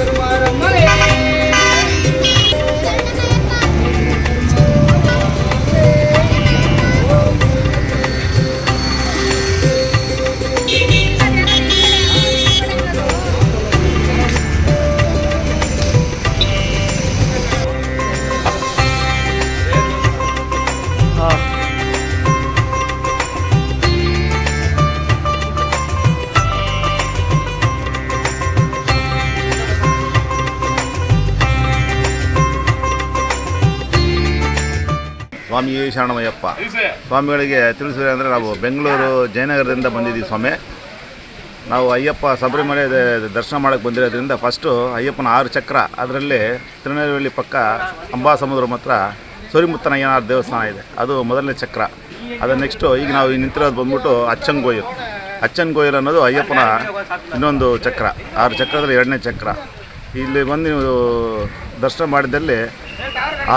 Peruara. ಸ್ವಾಮಿ ಶರಣಮಯ್ಯಪ್ಪ. ಸ್ವಾಮಿಗಳಿಗೆ ತಿಳಿಸಿದ್ರೆ ಅಂದರೆ ನಾವು ಬೆಂಗಳೂರು ಜಯನಗರದಿಂದ ಬಂದಿದ್ದೀವಿ ಸ್ವಾಮಿ. ನಾವು ಅಯ್ಯಪ್ಪ ಸಬರಿಮಲೆ ದರ್ಶನ ಮಾಡೋಕ್ಕೆ ಬಂದಿರೋದ್ರಿಂದ ಫಸ್ಟು ಅಯ್ಯಪ್ಪನ ಆರು ಚಕ್ರ ಅದರಲ್ಲಿ ತಿರುನೆಲ್ವೇಲಿ ಪಕ್ಕ ಅಂಬಾ ಅಂಬಾಸಮುದ್ರ ಹತ್ರ ಸೂರಿಮುತ್ತನಯ್ಯನಾರ್ ದೇವಸ್ಥಾನ ಇದೆ. ಅದು ಮೊದಲನೇ ಚಕ್ರ. ಅದು ನೆಕ್ಸ್ಟು ಈಗ ನಾವು ನಿಂತಿರೋದು ಬಂದ್ಬಿಟ್ಟು ಅಚ್ಚಂಗೋಯಿಲ್ ಗೋಯಲ್ ಅನ್ನೋದು ಅಯ್ಯಪ್ಪನ ಇನ್ನೊಂದು ಚಕ್ರ. ಆರು ಚಕ್ರದಲ್ಲಿ ಎರಡನೇ ಚಕ್ರ. ಇಲ್ಲಿ ಬಂದು ನೀವು ದರ್ಶನ ಮಾಡಿದಲ್ಲಿ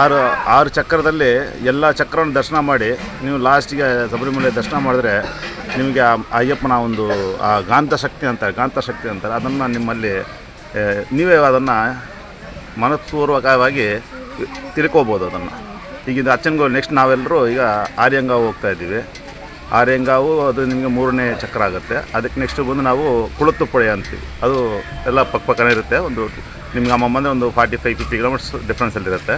ಆರು ಆರು ಚಕ್ರದಲ್ಲಿ ಎಲ್ಲ ಚಕ್ರವನ್ನು ದರ್ಶನ ಮಾಡಿ, ನೀವು ಲಾಸ್ಟಿಗೆ ಶಬರಿಮಲೆ ದರ್ಶನ ಮಾಡಿದ್ರೆ ನಿಮಗೆ ಆ ಅಯ್ಯಪ್ಪನ ಒಂದು ಆ ಗಾಂತ ಶಕ್ತಿ ಅಂತಾರೆ, ಗಾಂತ ಶಕ್ತಿ ಅಂತಾರೆ. ಅದನ್ನು ನಿಮ್ಮಲ್ಲಿ ನೀವೇ ಅದನ್ನು ಮನಸ್ಪೂರ್ವಕವಾಗಿ ತಿಳ್ಕೋಬೋದು ಅದನ್ನು. ಈಗ ಇದು ಅಚ್ಚನ್ಗೋಲ್ ನೆಕ್ಸ್ಟ್ ನಾವೆಲ್ಲರೂ ಈಗ ಆರ್ಯಂಗಾವು ಹೋಗ್ತಾ ಇದ್ದೀವಿ. ಆರ್ಯಂಗಾವು ಅದು ನಿಮಗೆ ಮೂರನೇ ಚಕ್ರ ಆಗುತ್ತೆ. ಅದಕ್ಕೆ ನೆಕ್ಸ್ಟ್ ಬಂದು ನಾವು ಕುಳತುಪ್ಪಳೆ ಅಂತೀವಿ. ಅದು ಎಲ್ಲ ಪಕ್ಕ ಪಕ್ಕನೇ ಇರುತ್ತೆ. ಒಂದು ನಿಮ್ಗೆ ಅಮ್ಮ ಒಂದು ಫಾರ್ಟಿ ಫೈವ್ ಫಿಫ್ಟಿ ಕಿಲೋಮೀಟರ್ಸ್ ಡಿಫ್ರೆನ್ಸಲ್ಲಿರುತ್ತೆ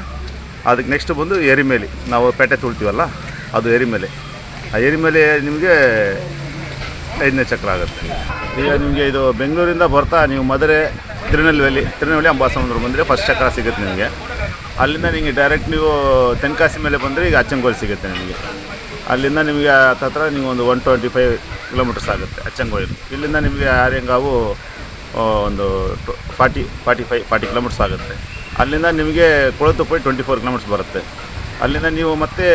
ಅದಕ್ಕೆ ನೆಕ್ಸ್ಟ್ ಬಂದು ಎರಿಮೇಲಿ ನಾವು ಪೇಟೆ ತುಳ್ತೀವಲ್ಲ, ಅದು ಎರಿಮೇಲೆ ಆ ಎರಿಮೇಲೆ ನಿಮಗೆ ಐದನೇ ಚಕ್ರ ಆಗುತ್ತೆ. ಈಗ ನಿಮಗೆ ಇದು ಬೆಂಗಳೂರಿಂದ ಬರ್ತಾ ನೀವು ಮದುರೆ, ತಿರುನೆಲ್ವೇಲಿ ತಿರುನೆಲ್ವೇಲಿ ಅಂಬಾಸಮುದ್ರ ಬಂದರೆ ಫಸ್ಟ್ ಚಕ್ರ ಸಿಗುತ್ತೆ ನಿಮಗೆ. ಅಲ್ಲಿಂದ ನಿಮಗೆ ಡೈರೆಕ್ಟ್ ನೀವು ತೆನ್ಕಾಸಿ ಮೇಲೆ ಬಂದರೆ ಈಗ ಅಚ್ಚಂಗೋಲ್ ಸಿಗುತ್ತೆ ನಿಮಗೆ. ಅಲ್ಲಿಂದ ನಿಮಗೆ ಹತ್ರ ನೀವು ಒಂದು ಒನ್ ಟ್ವೆಂಟಿ ಫೈವ್ ಕಿಲೋಮೀಟರ್ಸ್ ಆಗುತ್ತೆ ಅಚ್ಚಂಗೋಲ್. ಇಲ್ಲಿಂದ ನಿಮಗೆ ಆರ್ಯಂಗಾವು ಒಂದು forty forty five forty kilometres ಆಗುತ್ತೆ. ಅಲ್ಲಿಂದ ನಿಮಗೆ ಕೊಳತುಪೈ ಟ್ವೆಂಟಿ ಫೋರ್ ಕಿಲೋಮೀಟರ್ಸ್ ಬರುತ್ತೆ. ಅಲ್ಲಿಂದ ನೀವು ಮತ್ತೆ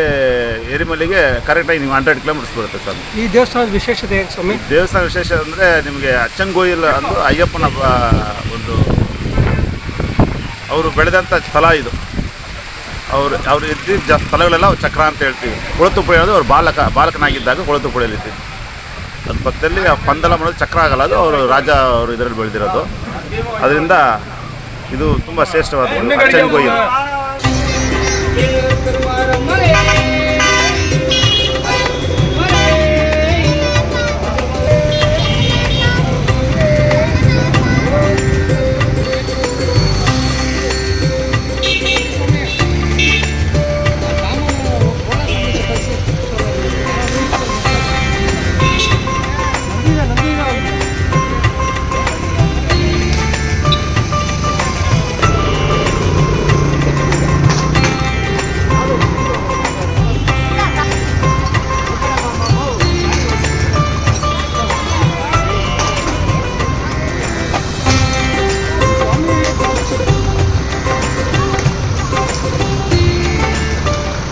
ಎರಿಮಲೆಗೆ ಕರೆಕ್ಟಾಗಿ ನೀವು ಹಂಡ್ರೆಡ್ ಕಿಲೋಮೀಟರ್ಸ್ ಬರುತ್ತೆ ಸರ್. ಈ ದೇವಸ್ಥಾನದ ವಿಶೇಷತೆ ಏನು ಸ್ವಾಮಿ? ದೇವಸ್ಥಾನ ವಿಶೇಷ ಅಂದರೆ ನಿಮಗೆ ಅಚ್ಚಂಗೋಯಿಲ್ ಅಂದು ಅಯ್ಯಪ್ಪನ ಒಂದು ಅವರು ಬೆಳೆದಂಥ ಸ್ಥಳ ಇದು. ಅವರು ಅವರು ಇದ್ದಿದ್ದ ಸ್ಥಳಗಳೆಲ್ಲ ಚಕ್ರ ಅಂತ ಹೇಳ್ತೀವಿ. ಕೊಳತುಪುಳಿ ಅನ್ನೋದು ಅವ್ರು ಬಾಲಕ ಬಾಲಕನಾಗಿದ್ದಾಗ ಕೊಳತುಪುಳಿಯಲ್ಲಿ ಅದ್ರ ಪಕ್ಕದಲ್ಲಿ ಆ ಪಂದಲ ಮಾಡೋದು ಚಕ್ರ ಆಗಲ್ಲ ಅದು ಅವರು ರಾಜ ಅವರು ಇದರಲ್ಲಿ ಬೆಳೆದಿರೋದು. ಅದರಿಂದ ಇದು ತುಂಬ ಶ್ರೇಷ್ಠವಾದ ಒಂದು ಕೊಯ್ಲು